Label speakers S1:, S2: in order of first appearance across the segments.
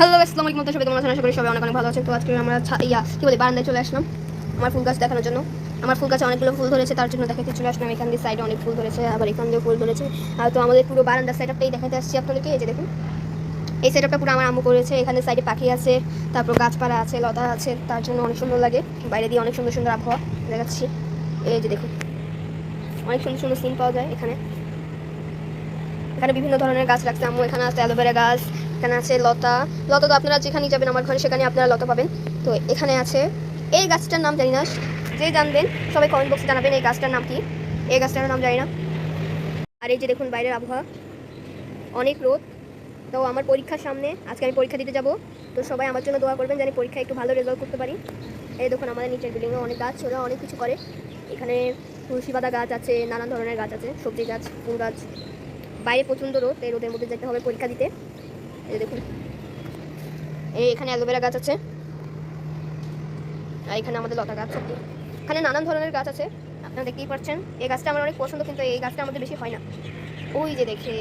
S1: Hello আসসালামু আলাইকুম। সবাই কেমন আছেন? আশা করি সবাই অনেক অনেক ভালো আছে তো আজকে আমরা ইয়া, কি বলি, বারান্দায় চলে আসলাম। আমার ফুল গাছ দেখানোর জন্য। আমার ফুল গাছে অনেকগুলো ফুল ধরেছে, তার জন্য দেখাতে চলে আসলাম। এখান দিয়ে সাইডে অনেক ফুল ধরেছে, আবার এখান দিয়ে ফুল ধরেছে। তো আমাদের পুরো বারান্দার সাইডটাই দেখাতে আসছি আপনাদেরকে। এই যে দেখুন। এই সেটআপটা পুরো আমার আম্মু করেছে। এখানে সাইডে পাখি আছে, তারপর গাছপালা আছে, লতা আছে, তার জন্য অনেক সুন্দর লাগে। বাইরে দিয়ে অনেক সুন্দর সুন্দর আবহাওয়া দেখাচ্ছি। এই যে দেখুন। অনেক সুন্দর সুন্দর সিন পাওয়া যায় এখানে। এখানে বিভিন্ন ধরনের গাছ রাখছে আম্মু এখানে আছে অ্যালোভেরা গাছ এখানে আছে লতা। লতা তো আপনারা যেখানে যাবেন আমার ঘরে সেখানে আপনারা লতা পাবেন। তো এখানে আছে, এই গাছটার নাম জানি না, যে জানবেন, সবাই কমেন্ট বক্সে জানাবেন এই গাছটার নাম কি? এই গাছটার নাম জানি না। আর এই যে দেখুন বাইরের আবহাওয়া, অনেক রোদ। তো আমার পরীক্ষার সামনে, আজকে আমি পরীক্ষা দিতে যাব। তো সবাই আমার জন্য দোয়া করবেন যেন পরীক্ষায় একটু ভালো রেজাল্ট করতে পারি। এই দেখুন আমাদের নিচের বিল্ডিংয়ে অনেক গাছ, ওরা অনেক কিছু করে। এখানে তুলসী পাতা গাছ আছে, নানান ধরনের গাছ আছে, সবজি গাছ, ফুল গাছ। বাইরে প্রচণ্ড রোদ, এই রোদের মধ্যে যেতে হবে পরীক্ষা দিতে। এই দেখুন। এই এখানে অ্যালোভেরা গাছ আছে। আর এখানে আমাদের লতা গাছ আছে। এখানে নানান ধরনের গাছ আছে। আপনারা দেখতেই পাচ্ছেন। এই গাছটা আমার অনেক পছন্দ, কিন্তু এই গাছটা আমাদের বেশি হয় না। ওই যে দেখে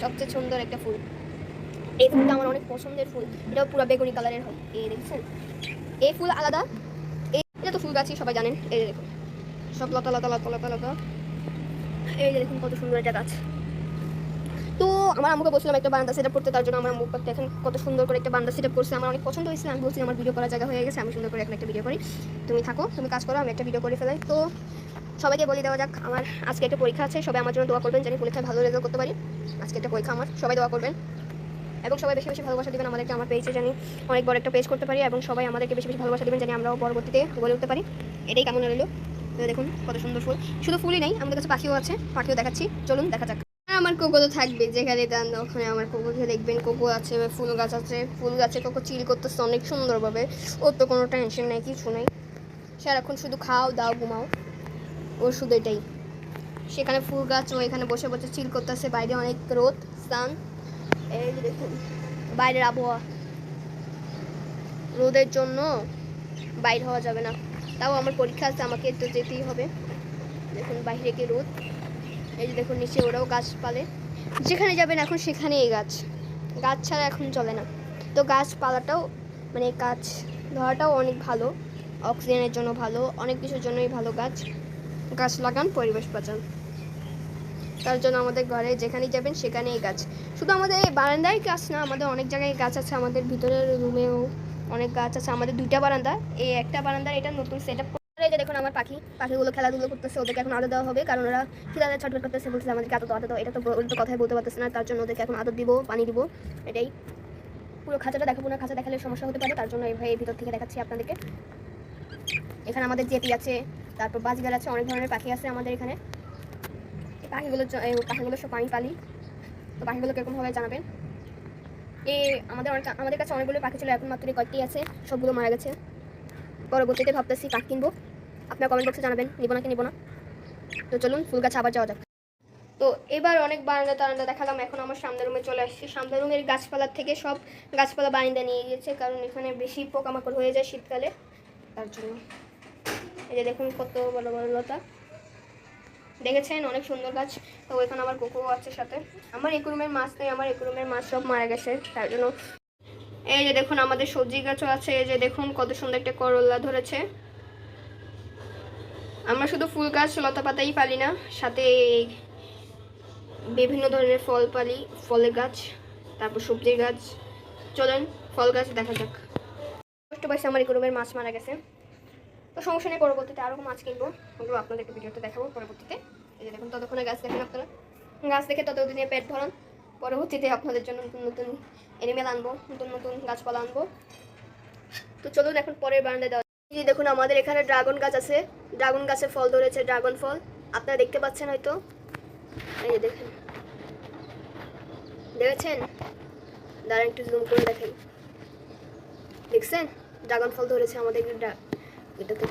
S1: সবচেয়ে সুন্দর একটা ফুল। এই ফুলটা আমার অনেক পছন্দের ফুল। এটাও পুরো বেগুনি কালারের হয়। এই দেখছেন? এই ফুল আলাদা। এটা তো ফুল গাছই, সবাই জানেন। এই দেখুন। সব লতা লতা লতা লতা লতা। এই যে দেখুন, কত সুন্দর একটা গাছ। তো আমার আমাকে বলছিলাম একটা বান্দা সেট করতে, তার জন্য আমার মুখ দেখেন কত সুন্দর করে একটা বান্দা সেট করছে। আমার অনেক পছন্দ হয়েছে আমি বলছি আমার ভিডিও করার জায়গা হয়ে গেছে, আমি সুন্দর করে এখন একটা ভিডিও করি। তুমি থাকো, তুমি কাজ করো, আমি একটা ভিডিও করে ফেলাই। তো সবাইকে বলে দেওয়া যাক, আমার আজকে একটা পরীক্ষা আছে, সবাই আমার জন্য দোয়া করবেন জানি পরীক্ষায় ভালো রেজাল্ট করতে পারি। আজকে একটা পরীক্ষা আমার, সবাই দোয়া করবেন। এবং সবাই বেশি বেশি ভালোবাসা দেবেন আমাদেরকে, আমার পেজে জানি অনেক বড় একটা পেজ করতে পারি এবং সবাই আমাদেরকে বেশি বেশি ভালোবাসা দেবেন জানি আমরাও পরবর্তীতে বলে উঠতে পারি। এটাই কেমন রইল? দেখুন, কত সুন্দর ফুল। শুধু ফুলই নেই, আমাদের কাছে পাখিও আছে, পাখিও দেখাচ্ছি। চলুন, দেখা যাক। আমার কোকো তো থাকবে যেখানে যান ওখানে আমার কোকোকে দেখবেন কোকো আছে ফুল গাছ আছে। ফুল গাছে কোকো চিল করতেছে অনেক সুন্দরভাবে। ওর তো কোনো টেনশন নেই, কিছু নেই। সারাক্ষণ শুধু খাও, দাও, ঘুমাও। ওর শুধু এটাই। সেখানে ফুল গাছ, ও এখানে বসে বসে চিল করতেছে। বাইরে অনেক রোদ সান এই দেখুন, বাইরের আবহাওয়া। রোদের জন্য বাইর হওয়া যাবে না। তাও আমার পরীক্ষা আছে, আমাকে তো যেতেই হবে। দেখুন বাইরে কি রোদ। এই যে দেখুন, নিচে ওরাও গাছ পালে। যেখানে যাবেন এখন সেখানেই গাছ। গাছ ছাড়া এখন চলে না। তো গাছপালাটাও মানে গাছ ধরাটাও অনেক ভালো। অক্সিজেনের জন্য ভালো, অনেক কিছুর জন্যই ভালো গাছ। গাছ লাগান, পরিবেশ বাঁচান। তার জন্য আমাদের ঘরে যেখানেই যাবেন সেখানেই গাছ। শুধু আমাদের এই বারান্দায় গাছ না, আমাদের অনেক জায়গায় গাছ আছে। আমাদের ভিতরের রুমেও অনেক গাছ আছে। আমাদের দুইটা বারান্দা। এই একটা বারান্দা এটা নতুন সেট এই যে দেখুন, আমার পাখি। পাখিগুলো খেলাধুলো করতেছে, ওদেরকে এখন আদর দেওয়া হবে, কারণ ওরা খিলাতে ছটফট করতেছে বলছে আমাদেরকে আদর দাও এটা তো তো কথাই বলতে পারতেছে না, তার জন্য ওদেরকে এখন আদর দিব, পানি দিব, এটাই। পুরো খাঁচাটা দেখাবো না, খাঁচা দেখালে সমস্যা হতে পারে, তার জন্য এই ভিতর থেকে দেখাচ্ছি আপনাদেরকে। এখানে আমাদের জেপি আছে, তারপর বাজগার আছে, অনেক ধরনের পাখি আছে আমাদের এখানে। এই পাখিগুলো পাখিগুলো সব পানি পালি। তো পাখিগুলো কীরকমভাবে জানাবেন। এই আমাদের অনেক, আমাদের কাছে অনেকগুলো পাখি ছিল, এখন মাত্র কয়েকটি আছে, সবগুলো মারা গেছে। পরবর্তীতে ভাবতেছি কাঠ কিনবো। আপনার কমেন্ট বক্সে জানাবেন। নিবো নাকি নিবো না? তো চলুন, ফুল গাছ আবার যাওয়া যাক। তো এবার অনেক বারান্দা টারান্দা দেখালাম। এখন আমার সামনের রুমে চলে আসছি। সামনের রুমের গাছপালার থেকে সব গাছপালা বারিন্দা নিয়ে গিয়েছে, কারণ এখানে বেশি পোকামাকড় হয়ে যায় শীতকালে। তার জন্য এই যে দেখুন কত বড় বড় লতা। দেখেছেন? অনেক সুন্দর গাছ। তো এখানে আমার কোকো আছে সাথে। আমার এক রুমের মাছ নেই, আমার এক রুমের মাছ সব মারা গেছে, তার জন্য। এই যে দেখুন, আমাদের সবজি গাছও আছে। এই যে দেখুন, কত সুন্দর একটা করলা ধরেছে। আমরা শুধু ফুল গাছ, লতা পাতাই পালি না, সাথে বিভিন্ন ধরনের ফল পালি, ফলের গাছ, তারপর সবজির গাছ। চলেন, ফল গাছ দেখা যাক। কষ্ট পাইছে আমার রুমের মাছ মারা গেছে। তো সমস্যা নেই, পরবর্তীতে আরও মাছ কিনবো। ওগুলো আপনাদেরকে ভিডিওতে দেখাবো পরবর্তীতে। এই যে দেখুন, ততক্ষণে গাছ দেখেন আপনারা। গাছ দেখে ততদিনে পেট ভরান। পরবর্তীতে আপনাদের জন্য নতুন নতুন এনিমেল আনব, নতুন নতুন গাছপালা আনব। তো চলুন এখন পরের বারান্দায় দেওয়া এই দেখুন, আমাদের এখানে ড্রাগন গাছ আছে। ড্রাগন গাছে ফল ধরেছে, ড্রাগন ফল। আপনারা দেখতে পাচ্ছেন হয়তো? এই দেখেন। দেখেছেন? দাঁড়ান, একটু জুম করে দেখেন। দেখছেন? ড্রাগন ফল ধরেছে আমাদের এটাতে।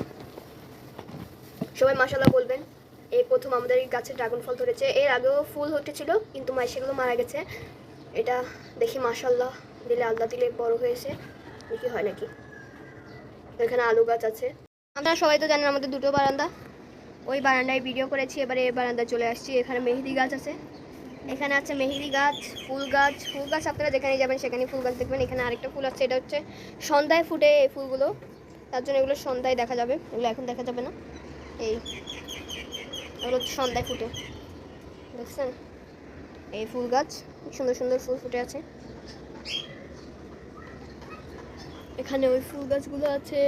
S1: সবাই মাসাল্লাহ বলবেন, এই প্রথম আমাদের গাছে ড্রাগন ফল ধরেছে। এর আগেও ফুল হতেছিল কিন্তু মা, সেগুলো মারা গেছে। এটা দেখি মাসাল্লাহ দিলে আল্লাহ দিলে বড় হয়েছে। দেখি হয় নাকি? এখানে আলু গাছ আছে। আপনারা সবাই তো জানেন আমাদের দুটো বারান্দা। ওই বারান্দায় ভিডিও করেছি, এবারে এই বারান্দায় চলে আসছি। এখানে মেহেদি গাছ আছে। এখানে আছে মেহেদি গাছ, ফুল গাছ। ফুল গাছ আপনারা যেখানে যাবেন সেখানে ফুল গাছ দেখবেন। এখানে আরেকটা ফুল আছে, এটা হচ্ছে সন্ধ্যায় ফুটে এই ফুলগুলো। তার জন্য এগুলো সন্ধ্যায় দেখা যাবে। এগুলো এখন দেখা যাবে না। এই, এগুলো হচ্ছে সন্ধ্যায় ফুটে। দেখছেন? এই ফুল গাছ, সুন্দর সুন্দর ফুল ফুটে আছে। এখানে ওই ফুল গাছগুলো আছে।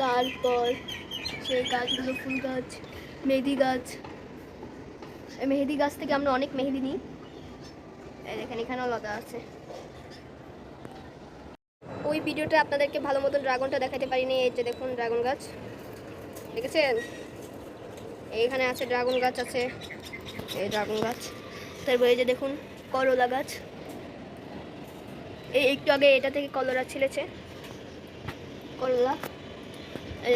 S1: তারপর সেই গাছগুলো ফুল গাছ, মেহেদি গাছ। মেহেদি গাছ থেকে আমরা অনেক মেহেদি নিই। দেখেন, এখানেও লতা আছে। ওই ভিডিওটা আপনাদেরকে ভালো মতো ড্রাগনটা দেখাতে পারিনি। এই যে দেখুন, ড্রাগন গাছ। দেখেছেন? এইখানে আছে ড্রাগন গাছ আছে। এই ড্রাগন গাছ। তারপর এই যে দেখুন, করলা গাছ। এই একটু আগে এটা থেকে কলরা ছিলেছে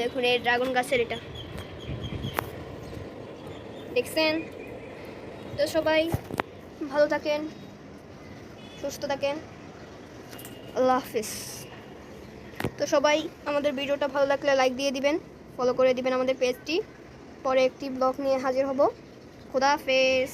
S1: দেখুন, এই ড্রাগন গাছের এটা। দেখছেন? তো সবাই, ভালো থাকেন, সুস্থ থাকেন। আল্লাহ হাফিজ। তো সবাই, আমাদের ভিডিওটা ভালো লাগলে লাইক দিয়ে দিবেন ফলো করে দিবেন আমাদের পেজটি পরে একটি ব্লগ নিয়ে হাজির হব। খুদা হাফেজ।